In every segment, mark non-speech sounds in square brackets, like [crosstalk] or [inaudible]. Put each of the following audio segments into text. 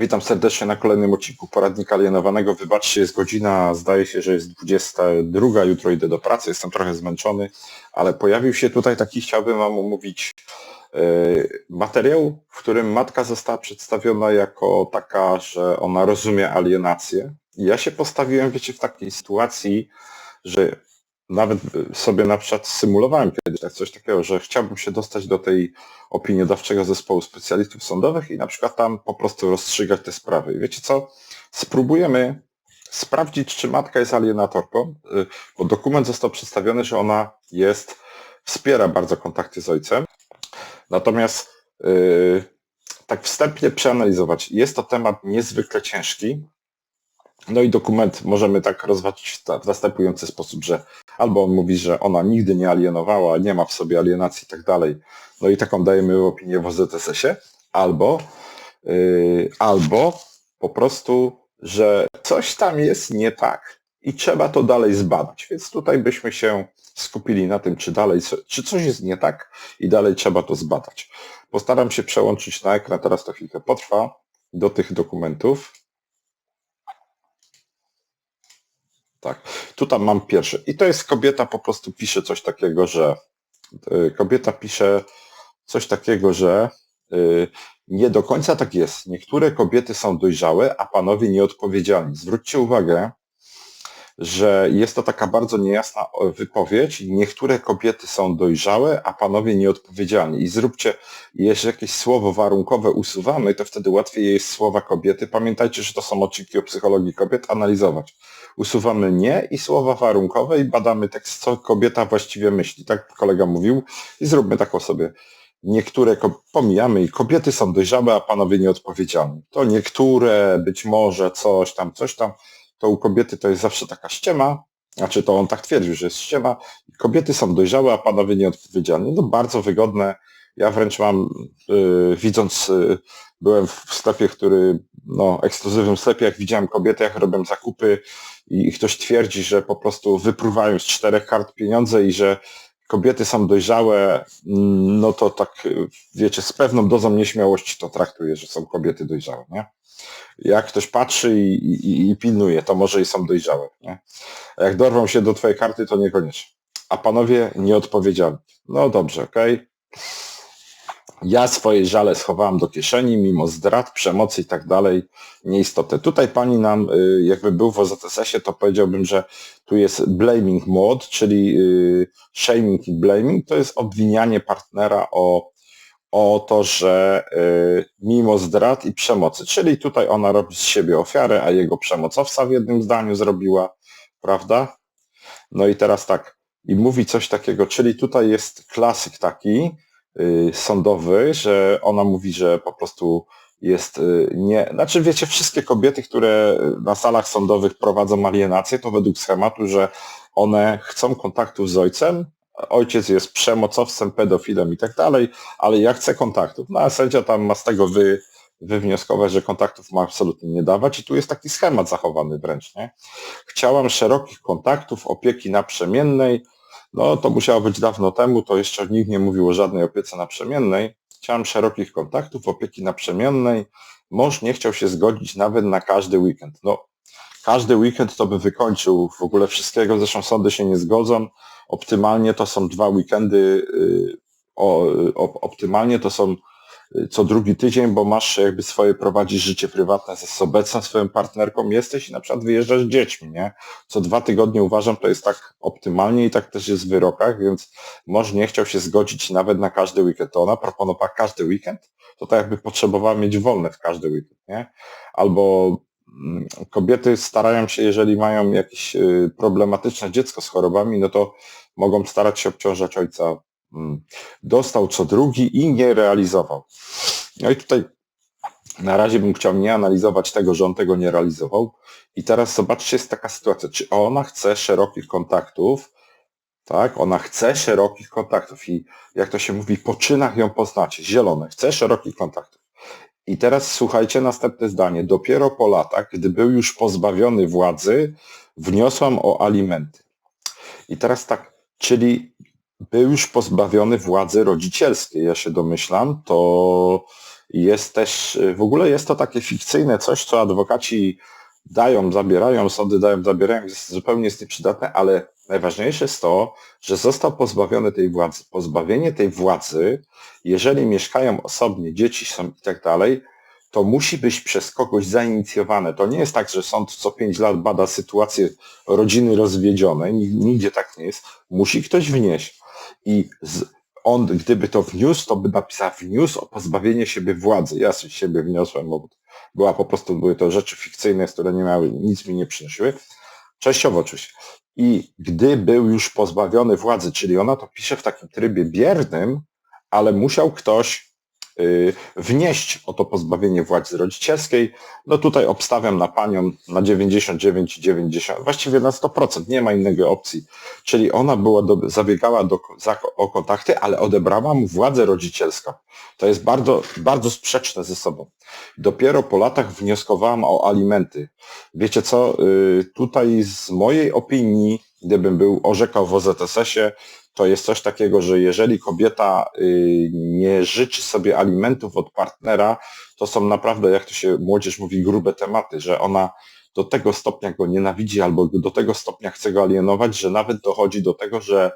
Witam serdecznie na kolejnym odcinku poradnika alienowanego. Wybaczcie, jest godzina, zdaje się, że jest 22, jutro idę do pracy, jestem trochę zmęczony, ale pojawił się tutaj taki, chciałbym Wam omówić yy, materiał, w którym matka została przedstawiona jako taka, że ona rozumie alienację. I ja się postawiłem, wiecie, w takiej sytuacji, że nawet sobie na przykład symulowałem kiedyś tak coś takiego, że chciałbym się dostać do tej opiniodawczego zespołu specjalistów sądowych i na przykład tam po prostu rozstrzygać te sprawy. I wiecie co? Spróbujemy sprawdzić, czy matka jest alienatorką, y, bo dokument został przedstawiony, że ona jest, wspiera bardzo kontakty z ojcem. Natomiast yy, tak wstępnie przeanalizować. Jest to temat niezwykle ciężki, no i dokument możemy tak rozważyć w następujący sposób, że albo on mówi, że ona nigdy nie alienowała, nie ma w sobie alienacji i tak dalej, no i taką dajemy opinię w OZSS-ie, albo, yy, albo po prostu, że coś tam jest nie tak i trzeba to dalej zbadać. Więc tutaj byśmy się skupili na tym, czy dalej, czy coś jest nie tak i dalej trzeba to zbadać. Postaram się przełączyć na ekran, teraz to chwilkę potrwa, do tych dokumentów. Tak, tutaj mam pierwszy. I to jest kobieta po prostu pisze coś takiego, że y, kobieta pisze coś takiego, że y, nie do końca tak jest. Niektóre kobiety są dojrzałe, a panowie nieodpowiedzialni. Zwróćcie uwagę, że jest to taka bardzo niejasna wypowiedź. Niektóre kobiety są dojrzałe, a panowie nieodpowiedzialni. I zróbcie, jeśli jakieś słowo warunkowe usuwamy, to wtedy łatwiej jest słowa kobiety. Pamiętajcie, że to są odcinki o psychologii kobiet, analizować. Usuwamy nie i słowa warunkowe i badamy tekst, co kobieta właściwie myśli. Tak kolega mówił i zróbmy taką sobie. Niektóre pomijamy i kobiety są dojrzałe, a panowie nieodpowiedzialni. To niektóre, być może coś tam, coś tam to u kobiety to jest zawsze taka ściema, znaczy to on tak twierdził, że jest ściema. Kobiety są dojrzałe, a panowie nieodpowiedzialni. No bardzo wygodne. Ja wręcz mam, yy, widząc, yy, byłem w sklepie, który, no, ekskluzywnym sklepie, jak widziałem kobiety, jak robią zakupy i, ktoś twierdzi, że po prostu wypruwają z czterech kart pieniądze i że kobiety są dojrzałe, mm, no to tak, wiecie, z pewną dozą nieśmiałości to traktuje, że są kobiety dojrzałe, nie? jak ktoś patrzy i, i, i pilnuje, to może i są dojrzałe. Nie? A jak dorwą się do twojej karty, to niekoniecznie. A panowie nieodpowiedzialni. No dobrze, okej. Okay. Ja swoje żale schowałam do kieszeni, mimo zdrad, przemocy i tak dalej, nieistotne. Tutaj pani nam, y, jakby był w OZSS-ie, to powiedziałbym, że tu jest blaming mode, czyli y, shaming i blaming, to jest obwinianie partnera o o to, że y, mimo zdrad i przemocy, czyli tutaj ona robi z siebie ofiarę, a jego przemocowca w jednym zdaniu zrobiła, prawda? No i teraz tak, i mówi coś takiego, czyli tutaj jest klasyk taki sądowy, że ona mówi, że po prostu jest y, nie, znaczy wiecie, wszystkie kobiety, które na salach sądowych prowadzą alienację, to według schematu, że one chcą kontaktów z ojcem, ojciec jest przemocowcem, pedofilem i tak dalej, ale ja chcę kontaktów. No a sędzia tam ma z tego wy, wywnioskować, że kontaktów ma absolutnie nie dawać i tu jest taki schemat zachowany wręcz, nie? Chciałam szerokich kontaktów, opieki naprzemiennej, no to musiało być dawno temu, to jeszcze nikt nie mówił o żadnej opiece naprzemiennej. Chciałam szerokich kontaktów, opieki naprzemiennej. Mąż nie chciał się zgodzić nawet na każdy weekend. No, każdy weekend to by wykończył w ogóle wszystkiego, zresztą sądy się nie zgodzą. Optymalnie to są dwa weekendy, y, o, optymalnie to są co drugi tydzień, bo masz jakby swoje, prowadzić życie prywatne z obecną swoją partnerką jesteś i na przykład wyjeżdżasz z dziećmi, nie? Co dwa tygodnie uważam, to jest tak optymalnie i tak też jest w wyrokach, więc mąż nie chciał się zgodzić nawet na każdy weekend. To ona proponowała każdy weekend, to tak jakby potrzebowała mieć wolne w każdy weekend, nie? Albo mm, kobiety starają się, jeżeli mają jakieś y, problematyczne dziecko z chorobami, no to mogą starać się obciążać ojca. Mm, dostał co drugi i nie realizował. No i tutaj na razie bym chciał nie analizować tego, że on tego nie realizował. I teraz zobaczcie, jest taka sytuacja, czy ona chce szerokich kontaktów, tak, ona chce szerokich kontaktów i jak to się mówi, po czynach ją poznacie, zielone, chce szerokich kontaktów. I teraz słuchajcie następne zdanie. Dopiero po latach, gdy był już pozbawiony władzy, wniosłam o alimenty. I teraz tak, Czyli był już pozbawiony władzy rodzicielskiej, ja się domyślam, to jest też, w ogóle jest to takie fikcyjne coś, co adwokaci dają, zabierają, sądy dają, zabierają, jest, zupełnie jest nieprzydatne, ale najważniejsze jest to, że został pozbawiony tej władzy. Pozbawienie tej władzy, jeżeli mieszkają osobnie, dzieci są i tak dalej, to musi być przez kogoś zainicjowane. To nie jest tak, że sąd co pięć lat bada sytuację rodziny rozwiedzionej, nigdzie tak nie jest. Musi ktoś wnieść. I z, on, gdyby to wniósł, to by napisał wniósł o pozbawienie siebie władzy. Ja z siebie wniosłem, bo była po prostu, były to rzeczy fikcyjne, które nie miały, nic mi nie przynosiły. Częściowo oczywiście. I gdy był już pozbawiony władzy, czyli ona to pisze w takim trybie biernym, ale musiał ktoś wnieść o to pozbawienie władzy rodzicielskiej. No tutaj obstawiam na panią na 99,90, właściwie na 100%, nie ma innej opcji. Czyli ona była do, zabiegała do, za, o kontakty, ale odebrała mu władzę rodzicielską. To jest bardzo, bardzo sprzeczne ze sobą. Dopiero po latach wnioskowałam o alimenty. Wiecie co, y, tutaj z mojej opinii, gdybym był orzekał w OZSS-ie, to jest coś takiego, że jeżeli kobieta y, nie życzy sobie alimentów od partnera, to są naprawdę, jak to się młodzież mówi, grube tematy, że ona do tego stopnia go nienawidzi albo do tego stopnia chce go alienować, że nawet dochodzi do tego, że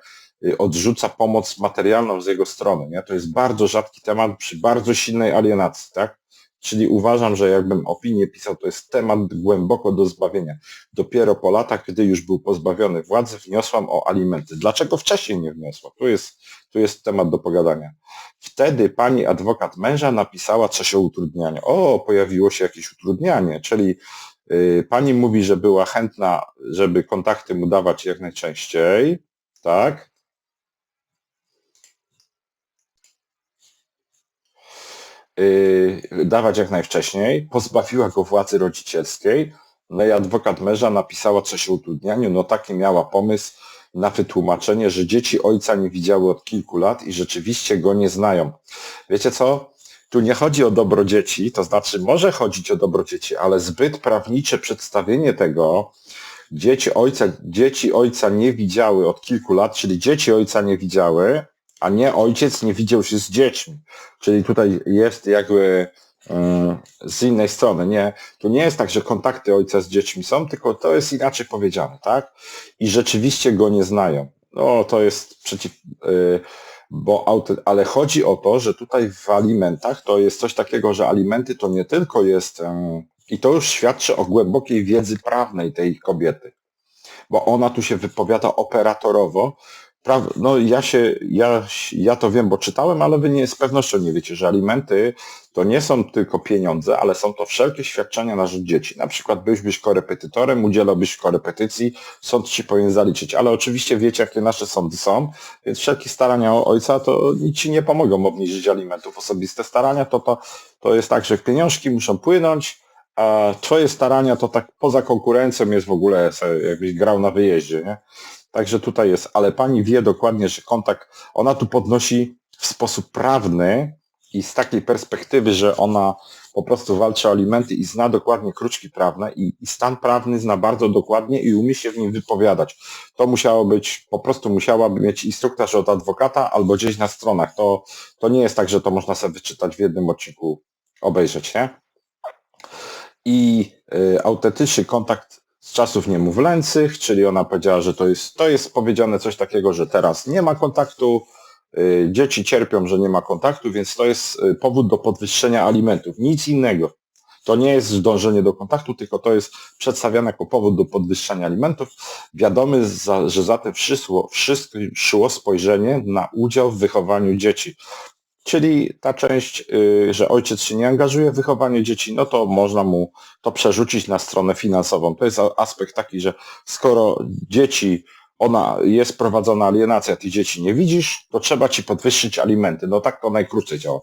y, odrzuca pomoc materialną z jego strony. Nie? To jest bardzo rzadki temat przy bardzo silnej alienacji. Tak? Czyli uważam, że jakbym opinię pisał, to jest temat głęboko do zbawienia. Dopiero po latach, gdy już był pozbawiony władzy, wniosłam o alimenty. Dlaczego wcześniej nie wniosła? Tu jest, tu jest temat do pogadania. Wtedy pani adwokat męża napisała coś o utrudnianiu. O, pojawiło się jakieś utrudnianie, czyli yy, pani mówi, że była chętna, żeby kontakty mu dawać jak najczęściej, tak? yy, dawać jak najwcześniej, pozbawiła go władzy rodzicielskiej, no i adwokat męża napisała coś o utrudnianiu, no taki miała pomysł na wytłumaczenie, że dzieci ojca nie widziały od kilku lat i rzeczywiście go nie znają. Wiecie co? Tu nie chodzi o dobro dzieci, to znaczy może chodzić o dobro dzieci, ale zbyt prawnicze przedstawienie tego, dzieci ojca, dzieci ojca nie widziały od kilku lat, czyli dzieci ojca nie widziały, a nie ojciec nie widział się z dziećmi. Czyli tutaj jest jakby mm, z innej strony, nie, to nie jest tak, że kontakty ojca z dziećmi są, tylko to jest inaczej powiedziane, tak? I rzeczywiście go nie znają. No to jest przeciw, yy, bo ale chodzi o to, że tutaj w alimentach to jest coś takiego, że alimenty to nie tylko jest, i to już świadczy o głębokiej wiedzy prawnej tej kobiety, bo ona tu się wypowiada operatorowo, no ja się, ja, ja to wiem, bo czytałem, ale wy nie z pewnością nie wiecie, że alimenty to nie są tylko pieniądze, ale są to wszelkie świadczenia na rzecz dzieci. Na przykład byś być korepetytorem, udzielałbyś korepetycji, sąd ci powinien zaliczyć, ale oczywiście wiecie, jakie nasze sądy są, więc wszelkie starania ojca to nic ci nie pomogą obniżyć alimentów. Osobiste starania to, to, to jest tak, że pieniążki muszą płynąć, a twoje starania to tak poza konkurencją jest w ogóle jakbyś grał na wyjeździe, nie? Także tutaj jest, ale pani wie dokładnie, że kontakt, ona tu podnosi w sposób prawny i z takiej perspektywy, że ona po prostu walczy o alimenty i zna dokładnie kruczki prawne i, i, stan prawny zna bardzo dokładnie i umie się w nim wypowiadać. To musiało być, po prostu musiałaby mieć instruktaż od adwokata albo gdzieś na stronach. To, to nie jest tak, że to można sobie wyczytać w jednym odcinku, obejrzeć, nie? I y, autentyczny kontakt z czasów niemowlęcych, czyli ona powiedziała, że to jest, to jest powiedziane coś takiego, że teraz nie ma kontaktu, y, dzieci cierpią, że nie ma kontaktu, więc to jest y, powód do podwyższenia alimentów. Nic innego. To nie jest dążenie do kontaktu, tylko to jest przedstawiane jako powód do podwyższenia alimentów. Wiadomo, że za tym wszystko szło spojrzenie na udział w wychowaniu dzieci. Czyli ta część, y, że ojciec się nie angażuje w wychowanie dzieci, no to można mu to przerzucić na stronę finansową. To jest aspekt taki, że skoro dzieci, ona jest prowadzona alienacja, ty dzieci nie widzisz, to trzeba ci podwyższyć alimenty. No tak to najkrócej działa.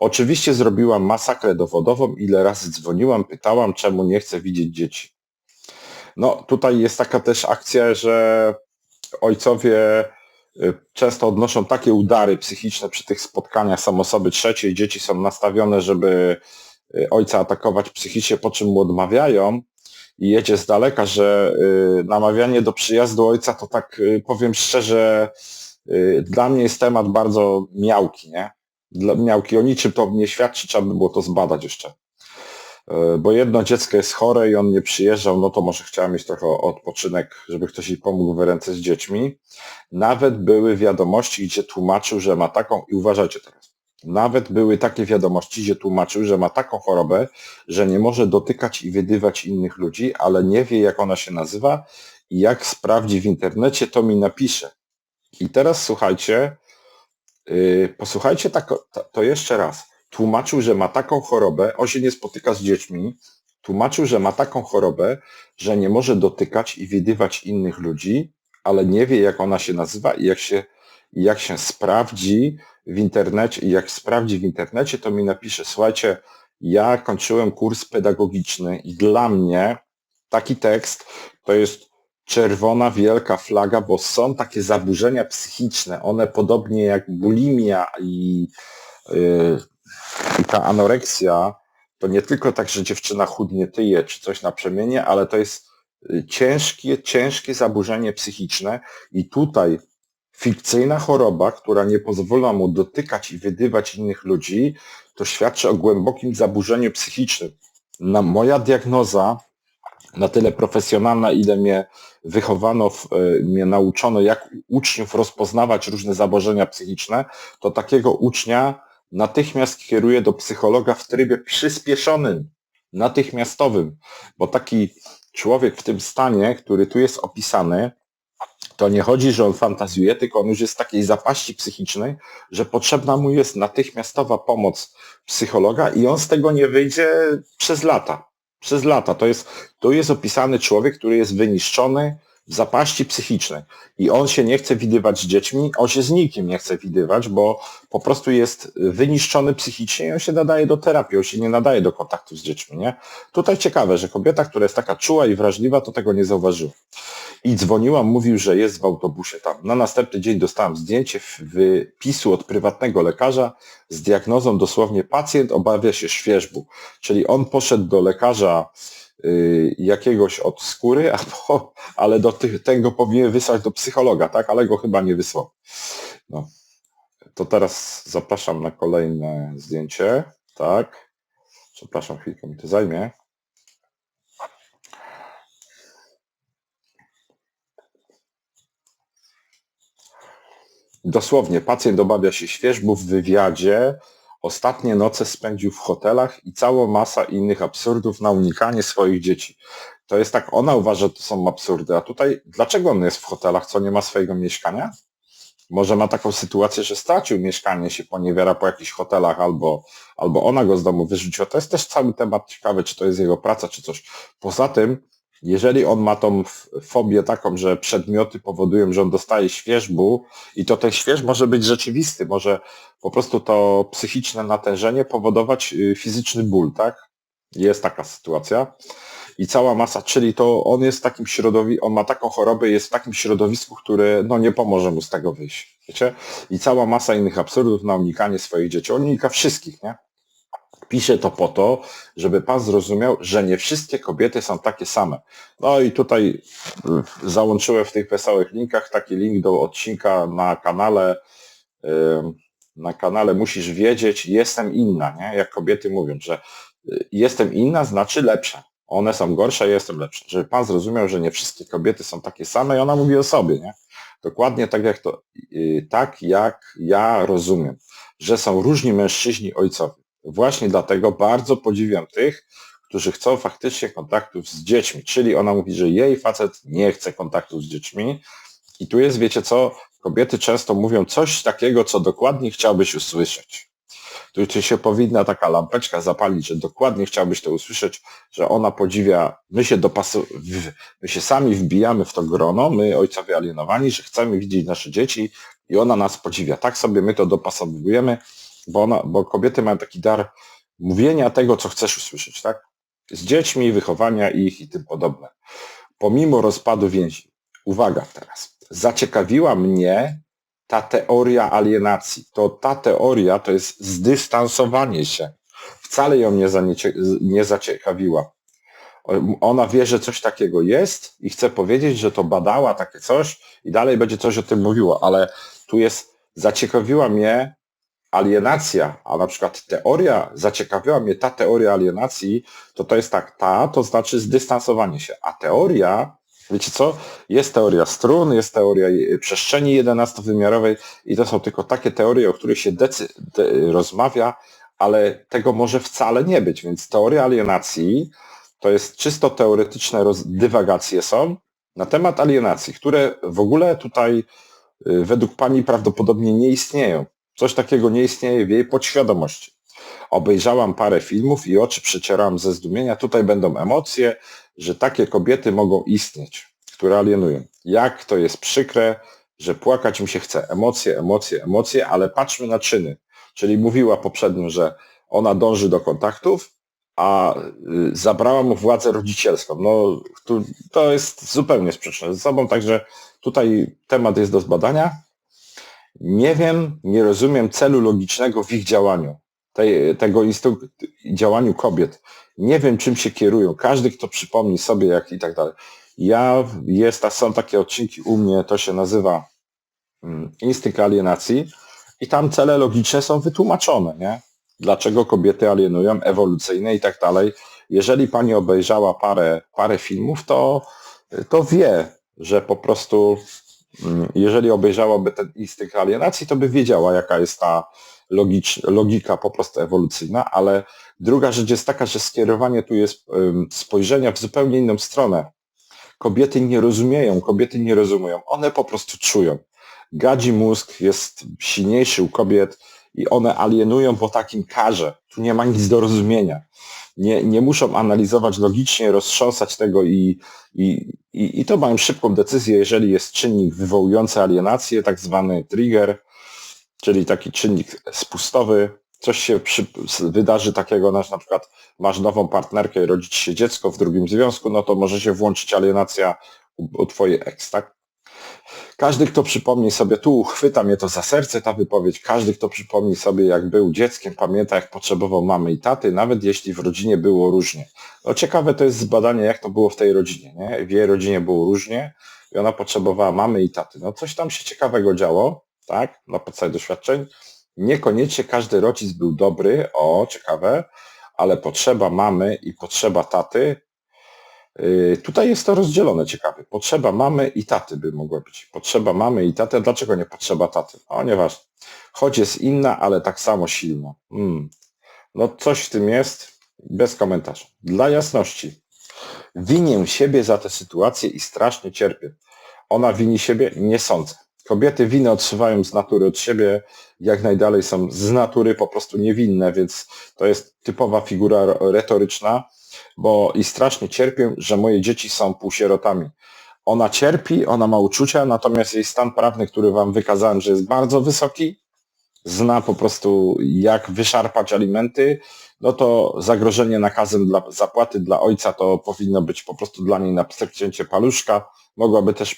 Oczywiście zrobiłam masakrę dowodową, ile razy dzwoniłam, pytałam, czemu nie chcę widzieć dzieci. No tutaj jest taka też akcja, że ojcowie często odnoszą takie udary psychiczne przy tych spotkaniach, są osoby trzecie i dzieci są nastawione, żeby y, ojca atakować psychicznie, po czym mu odmawiają i jedzie z daleka, że y, namawianie do przyjazdu ojca to tak powiem szczerze, dla mnie jest temat bardzo miałki, nie? dla miałki o niczym to nie świadczy, trzeba by było to zbadać jeszcze. E, bo jedno dziecko jest chore i on nie przyjeżdżał, no to może chciała mieć trochę odpoczynek, żeby ktoś jej pomógł w ręce z dziećmi. Nawet były wiadomości, gdzie tłumaczył, że ma taką, i uważajcie teraz, nawet były takie wiadomości, gdzie tłumaczył, że ma taką chorobę, że nie może dotykać i wydywać innych ludzi, ale nie wie, jak ona się nazywa i jak sprawdzi w internecie, to mi napisze. I teraz słuchajcie, yy, posłuchajcie tak, to jeszcze raz tłumaczył, że ma taką chorobę, on się nie spotyka z dziećmi, tłumaczył, że ma taką chorobę, że nie może dotykać i widywać innych ludzi, ale nie wie, jak ona się nazywa i jak się, jak się sprawdzi w internecie, i jak sprawdzi w internecie, to mi napisze, słuchajcie, ja kończyłem kurs pedagogiczny i dla mnie taki tekst to jest czerwona wielka flaga, bo są takie zaburzenia psychiczne, one podobnie jak bulimia i yy, i ta anoreksja to nie tylko tak, że dziewczyna chudnie tyje czy coś na przemienie, ale to jest y, ciężkie, ciężkie zaburzenie psychiczne i tutaj fikcyjna choroba, która nie pozwala mu dotykać i wydywać innych ludzi, to świadczy o głębokim zaburzeniu psychicznym. Na moja diagnoza, na tyle profesjonalna, ile mnie wychowano, y, mnie nauczono, jak uczniów rozpoznawać różne zaburzenia psychiczne, to takiego ucznia natychmiast kieruje do psychologa w trybie przyspieszonym, natychmiastowym, bo taki człowiek w tym stanie, który tu jest opisany, to nie chodzi, że on fantazjuje, tylko on już jest w takiej zapaści psychicznej, że potrzebna mu jest natychmiastowa pomoc psychologa i on z tego nie wyjdzie przez lata. Przez lata. To jest, tu jest opisany człowiek, który jest wyniszczony, zapaści psychicznej i on się nie chce widywać z dziećmi, on się z nikim nie chce widywać, bo po prostu jest wyniszczony psychicznie i on się nadaje do terapii, on się nie nadaje do kontaktu z dziećmi, nie? Tutaj ciekawe, że kobieta, która jest taka czuła i wrażliwa, to tego nie zauważyła. I dzwoniłam, mówił, że jest w autobusie tam. Na następny dzień dostałam zdjęcie wypisu od prywatnego lekarza z diagnozą dosłownie pacjent obawia się świeżbu. Czyli on poszedł do lekarza jakiegoś od skóry, [laughs] albo, ale do tego powinien wysłać do psychologa, tak? Ale go chyba nie wysłał. No. To teraz zapraszam na kolejne zdjęcie. Tak. Przepraszam, chwilkę mi to zajmie. Dosłownie, pacjent obawia się świeżbu w wywiadzie Ostatnie noce spędził w hotelach i cała masa innych absurdów na unikanie swoich dzieci. To jest tak, ona uważa, że to są absurdy, a tutaj dlaczego on jest w hotelach, co nie ma swojego mieszkania? Może ma taką sytuację, że stracił mieszkanie, się poniewiera po jakichś hotelach, albo, albo ona go z domu wyrzuciła. To jest też cały temat ciekawy, czy to jest jego praca, czy coś. Poza tym, jeżeli on ma tą fobię taką, że przedmioty powodują, że on dostaje świeżbu i to ten śwież może być rzeczywisty, może po prostu to psychiczne natężenie powodować y, fizyczny ból, tak? Jest taka sytuacja. I cała masa, czyli to on jest w takim środowisku, on ma taką chorobę, jest w takim środowisku, które no nie pomoże mu z tego wyjść. Wiecie? I cała masa innych absurdów na unikanie swoich dzieci. On unika wszystkich, nie? Piszę to po to, żeby Pan zrozumiał, że nie wszystkie kobiety są takie same. No i tutaj y, załączyłem w tych wesołych linkach taki link do odcinka na kanale na kanale musisz wiedzieć, jestem inna, nie? Jak kobiety mówią, że y, jestem inna znaczy lepsza. One są gorsze, ja jestem lepsza. Żeby Pan zrozumiał, że nie wszystkie kobiety są takie same i ona mówi o sobie, nie? Dokładnie tak jak to, y, tak jak ja rozumiem, że są różni mężczyźni ojcowie. Właśnie dlatego bardzo podziwiam tych, którzy chcą faktycznie kontaktów z dziećmi. Czyli ona mówi, że jej facet nie chce kontaktu z dziećmi. I tu jest, wiecie co, kobiety często mówią coś takiego, co dokładnie chciałbyś usłyszeć. Tu się powinna taka lampeczka zapalić, że dokładnie chciałbyś to usłyszeć, że ona podziwia, my się dopasu, my się sami wbijamy w to grono, my ojcowie alienowani, że chcemy widzieć nasze dzieci i ona nas podziwia. Tak sobie my to dopasowujemy bo, ona, bo kobiety mają taki dar mówienia tego, co chcesz usłyszeć, tak? Z dziećmi, wychowania ich i tym podobne. Pomimo rozpadu więzi. Uwaga teraz. Zaciekawiła mnie ta teoria alienacji. To ta teoria to jest zdystansowanie się. Wcale ją nie, nie zaciekawiła. Ona wie, że coś takiego jest i chce powiedzieć, że to badała takie coś i dalej będzie coś o tym mówiła, ale tu jest, zaciekawiła mnie alienacja, a na przykład teoria, zaciekawiła mnie ta teoria alienacji, to to jest tak, ta to znaczy zdystansowanie się, a teoria, wiecie co, jest teoria strun, jest teoria przestrzeni jedenastowymiarowej i to są tylko takie teorie, o których się decy, de, rozmawia, ale tego może wcale nie być, więc teoria alienacji to jest czysto teoretyczne roz, dywagacje są na temat alienacji, które w ogóle tutaj y, według Pani prawdopodobnie nie istnieją. Coś takiego nie istnieje w jej podświadomości. Obejrzałam parę filmów i oczy przecierałam ze zdumienia. Tutaj będą emocje, że takie kobiety mogą istnieć, które alienują. Jak to jest przykre, że płakać mi się chce. Emocje, emocje, emocje, ale patrzmy na czyny. Czyli mówiła poprzednio, że ona dąży do kontaktów, a y, zabrała mu władzę rodzicielską. No, to jest zupełnie sprzeczne ze sobą, także tutaj temat jest do zbadania. Nie wiem, nie rozumiem celu logicznego w ich działaniu, tej, tego działaniu kobiet. Nie wiem, czym się kierują. Każdy, kto przypomni sobie, jak i tak dalej. Ja, jest, są takie odcinki u mnie, to się nazywa mm, instynkt alienacji i tam cele logiczne są wytłumaczone, nie? Dlaczego kobiety alienują, ewolucyjne i tak dalej. Jeżeli pani obejrzała parę, parę filmów, to, to wie, że po prostu jeżeli obejrzałaby ten instynkt alienacji, to by wiedziała, jaka jest ta logicz, logika po prostu ewolucyjna, ale druga rzecz jest taka, że skierowanie tu jest spojrzenia w zupełnie inną stronę. Kobiety nie rozumieją, kobiety nie rozumują, one po prostu czują. Gadzi mózg jest silniejszy u kobiet i one alienują po takim karze. Tu nie ma nic do rozumienia nie, nie muszą analizować logicznie, roztrząsać tego i, i, i, i to mają szybką decyzję, jeżeli jest czynnik wywołujący alienację, tak zwany trigger, czyli taki czynnik spustowy, coś się przy, wydarzy takiego, na przykład masz nową partnerkę i rodzi się dziecko w drugim związku, no to może się włączyć alienacja u, u twojej ex, tak? Każdy, kto przypomni sobie, tu chwyta mnie to za serce ta wypowiedź, każdy, kto przypomni sobie, jak był dzieckiem, pamięta, jak potrzebował mamy i taty, nawet jeśli w rodzinie było różnie. No ciekawe to jest zbadanie, jak to było w tej rodzinie. Nie? W jej rodzinie było różnie i ona potrzebowała mamy i taty. No coś tam się ciekawego działo, tak, na podstawie doświadczeń. Niekoniecznie każdy rodzic był dobry, o, ciekawe, ale potrzeba mamy i potrzeba taty tutaj jest to rozdzielone ciekawie. Potrzeba mamy i taty by mogła być. Potrzeba mamy i taty. Dlaczego nie potrzeba taty? O, nieważne. Choć jest inna, ale tak samo silna. Hmm. No coś w tym jest. Bez komentarza. Dla jasności. Winię siebie za tę sytuację i strasznie cierpię. Ona wini siebie? Nie sądzę. Kobiety winę otrzymają z natury od siebie, jak najdalej są z natury po prostu niewinne, więc to jest typowa figura retoryczna bo i strasznie cierpię, że moje dzieci są półsierotami. Ona cierpi, ona ma uczucia, natomiast jej stan prawny, który wam wykazałem, że jest bardzo wysoki, zna po prostu jak wyszarpać alimenty, no to zagrożenie nakazem dla zapłaty dla ojca to powinno być po prostu dla niej na przecięcie paluszka. Mogłaby też e,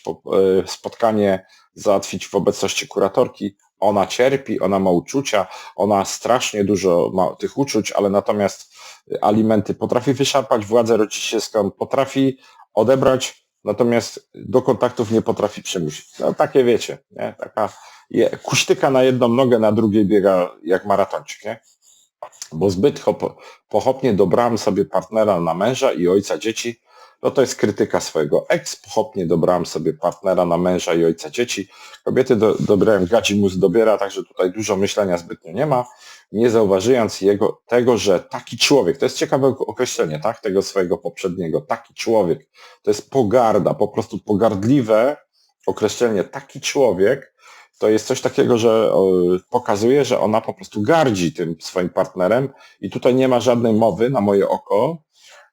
spotkanie załatwić w obecności kuratorki. Ona cierpi, ona ma uczucia, ona strasznie dużo ma tych uczuć, ale natomiast alimenty potrafi wyszarpać, władzę rodzicielską potrafi odebrać, natomiast do kontaktów nie potrafi przymusić. No takie wiecie, nie? Taka je, kusztyka na jedną nogę, na drugiej biega jak maratończyk, nie? Bo zbyt hop, pochopnie dobrałem sobie partnera na męża i ojca dzieci, no to jest krytyka swojego ex, pochopnie dobrałem sobie partnera na męża i ojca dzieci. Kobiety do, dobrałem gadzi mus dobiera, także tutaj dużo myślenia zbytnio nie ma, nie zauważając jego, tego, że taki człowiek, to jest ciekawe określenie, tak, tego swojego poprzedniego, taki człowiek, to jest pogarda, po prostu pogardliwe określenie, taki człowiek, to jest coś takiego, że pokazuje, że ona po prostu gardzi tym swoim partnerem i tutaj nie ma żadnej mowy na moje oko,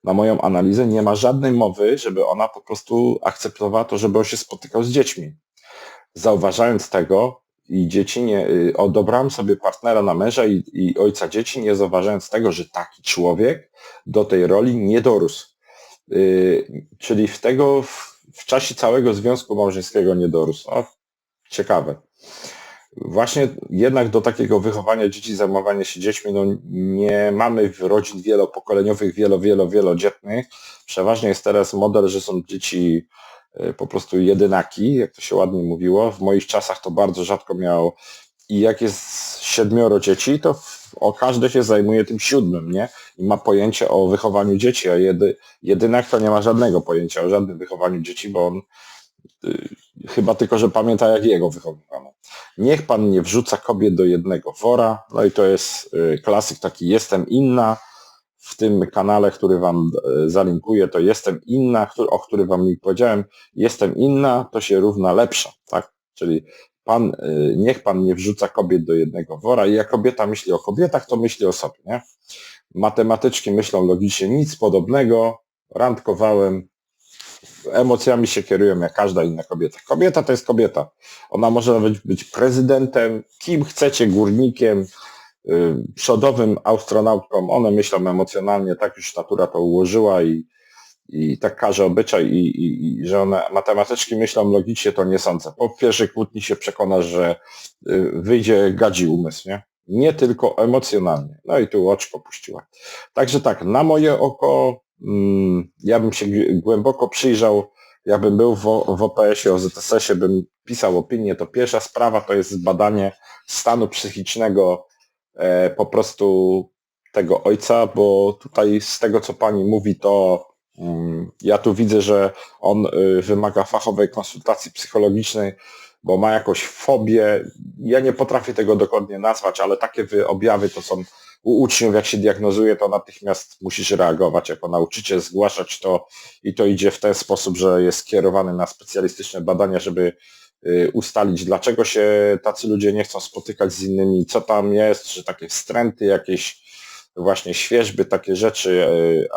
na moją analizę nie ma żadnej mowy, żeby ona po prostu akceptowała to, żeby on się spotykał z dziećmi. Zauważając tego i dzieci nie, y, odebrałem sobie partnera na męża i, i ojca dzieci, nie zauważając tego, że taki człowiek do tej roli nie dorósł. Yy, czyli w tego w, w, czasie całego związku małżeńskiego nie dorósł. O, ciekawe właśnie jednak do takiego wychowania dzieci, zajmowania się dziećmi, no nie mamy rodzin wielopokoleniowych, wielo, wielo, wielodzietnych. Przeważnie jest teraz model, że są dzieci e, po prostu jedynaki, jak to się ładnie mówiło. W moich czasach to bardzo rzadko miał i jak jest siedmioro dzieci, to o każde się zajmuje tym siódmym, nie? I ma pojęcie o wychowaniu dzieci, a jedy, jedynak to nie ma żadnego pojęcia o żadnym wychowaniu dzieci, bo on chyba tylko, że pamięta jak jego wychowywano. Niech pan nie wrzuca kobiet do jednego wora, no i to jest y, klasyk taki jestem inna, w tym kanale, który Wam e, zalinkuję, to jestem inna, o którym Wam powiedziałem, jestem inna, to się równa lepsza, tak? Czyli pan, niech Pan nie wrzuca kobiet do jednego wora i jak kobieta myśli o kobietach, to myśli o sobie, nie? Matematyczki myślą logicznie nic podobnego, randkowałem, emocjami się kierują jak każda inna kobieta. Kobieta to jest kobieta. Ona może nawet być prezydentem, kim chcecie, górnikiem, Y, przodowym astronautkom, one myślą emocjonalnie, tak już natura to ułożyła i, i tak każe obyczaj i, i, i że one matematyczki myślą logicznie, to nie sądzę. Po pierwszej kłótni się przekonasz, że y, wyjdzie gadzi umysł, nie? Nie tylko emocjonalnie. No i tu oczko puściła. Także tak, na moje oko ja bym się głęboko przyjrzał, jakbym był w, w OPS-ie, OZSS-ie, bym pisał opinię, to pierwsza sprawa to jest badanie stanu psychicznego E, po prostu tego ojca, bo tutaj z tego, co pani mówi, to mm, ja tu widzę, że on y, wymaga fachowej konsultacji psychologicznej, bo ma jakąś fobię. Ja nie potrafię tego dokładnie nazwać, ale takie objawy to są u uczniów, jak się diagnozuje, to natychmiast musisz reagować jako nauczyciel, zgłaszać to i to idzie w ten sposób, że jest skierowany na specjalistyczne badania, żeby Y, ustalić, dlaczego się tacy ludzie nie chcą spotykać z innymi, co tam jest, czy takie wstręty, jakieś właśnie świeżby, takie rzeczy, y,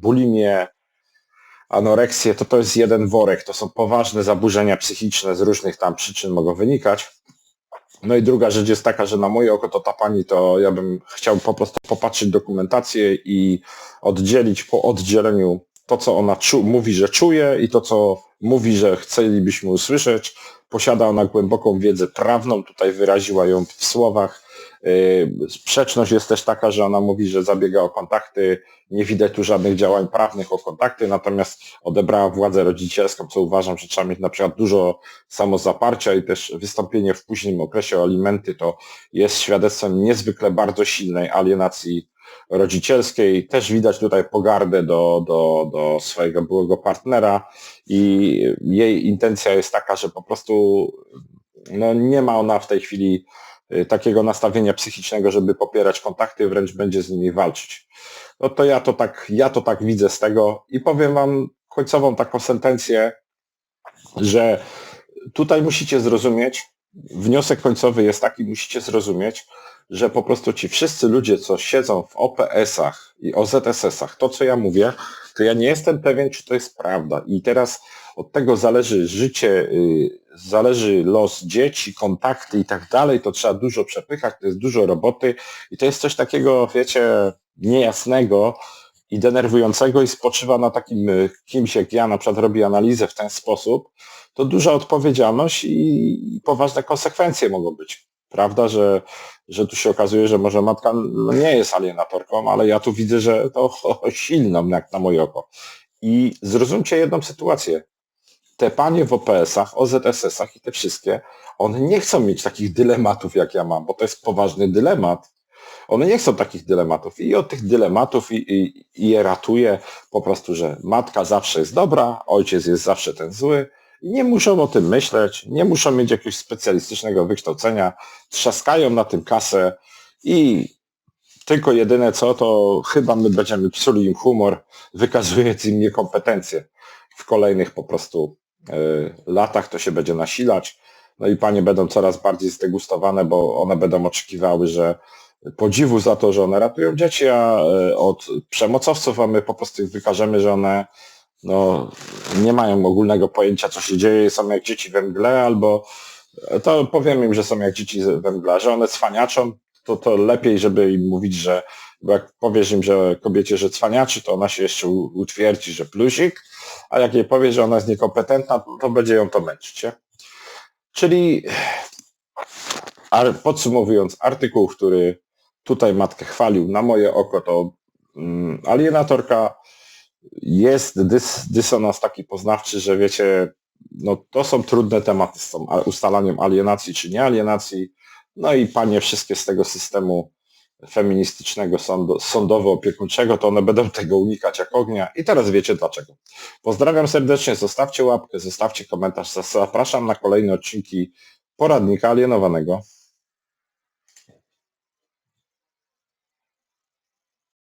bulimie, anoreksję, to to jest jeden worek, to są poważne zaburzenia psychiczne z różnych tam przyczyn mogą wynikać. No i druga rzecz jest taka, że na moje oko to ta pani, to ja bym chciał po prostu popatrzeć dokumentację i oddzielić po oddzieleniu to, co ona mówi, że czuje i to, co mówi, że chcielibyśmy usłyszeć. Posiada ona głęboką wiedzę prawną, tutaj wyraziła ją w słowach. Yy, sprzeczność jest też taka, że ona mówi, że zabiega o kontakty, nie widać tu żadnych działań prawnych o kontakty, natomiast odebrała władzę rodzicielską, co uważam, że trzeba mieć na przykład dużo samozaparcia i też wystąpienie w późnym okresie o alimenty to jest świadectwem niezwykle bardzo silnej alienacji rodzicielskiej. Też widać tutaj pogardę do, do, do swojego byłego partnera i jej intencja jest taka, że po prostu no, nie ma ona w tej chwili y, takiego nastawienia psychicznego, żeby popierać kontakty, wręcz będzie z nimi walczyć. No to ja to tak, ja to tak widzę z tego i powiem wam końcową taką sentencję, że tutaj musicie zrozumieć, wniosek końcowy jest taki, musicie zrozumieć, że po prostu ci wszyscy ludzie, co siedzą w OPS-ach i OZSS-ach, to co ja mówię, to ja nie jestem pewien, czy to jest prawda. I teraz od tego zależy życie, y, zależy los dzieci, kontakty i tak dalej, to trzeba dużo przepychać, to jest dużo roboty i to jest coś takiego, wiecie, niejasnego i denerwującego i spoczywa na takim y, kimś jak ja na przykład robi analizę w ten sposób, to duża odpowiedzialność i poważne konsekwencje mogą być. Prawda, że, że tu się okazuje, że może matka no, nie jest alienatorką, ale ja tu widzę, że to [laughs] silną jak na moje oko. I zrozumcie jedną sytuację. Te panie w OPS-ach, OZSS-ach i te wszystkie, one nie chcą mieć takich dylematów, jak ja mam, bo to jest poważny dylemat. One nie chcą takich dylematów i od tych dylematów i, i, i je ratuje po prostu, że matka zawsze jest dobra, ojciec jest zawsze ten zły, nie muszą o tym myśleć, nie muszą mieć jakiegoś specjalistycznego wykształcenia, trzaskają na tym kasę i tylko jedyne co, to chyba my będziemy psuli im humor, wykazując im niekompetencje. W kolejnych po prostu y, latach to się będzie nasilać. No i panie będą coraz bardziej zdegustowane, bo one będą oczekiwały, że podziwu za to, że one ratują dzieci, a y, od przemocowców, a my po prostu wykażemy, że one no, nie mają ogólnego pojęcia, co się dzieje, są jak dzieci we mgle, albo to powiem im, że są jak dzieci we mgle, że one cwaniaczą, to, to lepiej, żeby im mówić, że bo jak powiesz im, że kobiecie, że cwaniaczy, to ona się jeszcze utwierdzi, że plusik, a jak jej powiesz, że ona jest niekompetentna, to, to będzie ją to męczyć. Nie? Czyli podsumowując, artykuł, który tutaj matkę chwalił, na moje oko to mm, alienatorka, jest dys, dysonans taki poznawczy, że wiecie, no to są trudne tematy z tą ustalaniem alienacji czy nie alienacji. No i panie wszystkie z tego systemu feministycznego sądu, sądowo-opiekuńczego, to one będą tego unikać jak ognia i teraz wiecie dlaczego. Pozdrawiam serdecznie, zostawcie łapkę, zostawcie komentarz, zapraszam na kolejne odcinki poradnika alienowanego.